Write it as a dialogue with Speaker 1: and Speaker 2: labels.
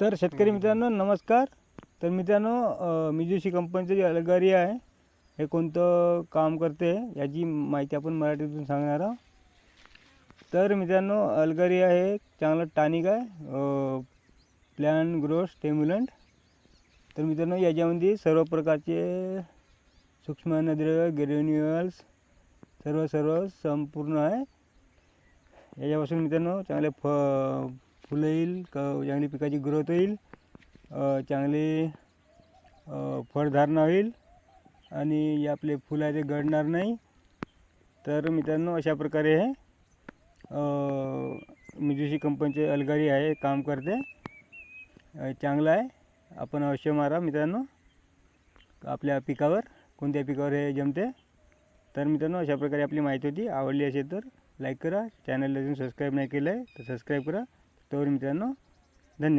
Speaker 1: तर शेतकरी मित्रांनो नमस्कार. तर मित्रांनो मिजोशी कंपनीचं जे अलगारी आहे हे कोणतं काम करते याची माहिती आपण मराठीतून सांगणार आहोत. तर मित्रांनो अलगारी आहे चांगलं टॉनिक आहे प्लॅन ग्रो स्टेम्युलंट. तर मित्रांनो याच्यामध्ये सर्व प्रकारचे सूक्ष्म अन्नद्रव्य ग्रेन्युअल्स सर्व सर्व संपूर्ण आहे. याच्यापासून मित्रांनो चांगले फ फुलं येईल क चांगली पिकाची ग्रोथ होईल चांगली फळधारणा होईल आणि आपले फुलं आहे ते गळणार नाही. तर मित्रांनो अशा प्रकारे हे मिजुशी कंपनीचे अलगारी आहे काम करते. चांगलं आहे. आपण अवश्य मारा मित्रांनो. आपल्या पिकावर कोणत्या पिकावर हे जमते. तर मित्रांनो अशा प्रकारे आपली माहिती होती. आवडली असेल तर लाईक करा. चॅनलला अजून सबस्क्राईब नाही केलं आहे तर सबस्क्राईब करा. तर मित्रांनो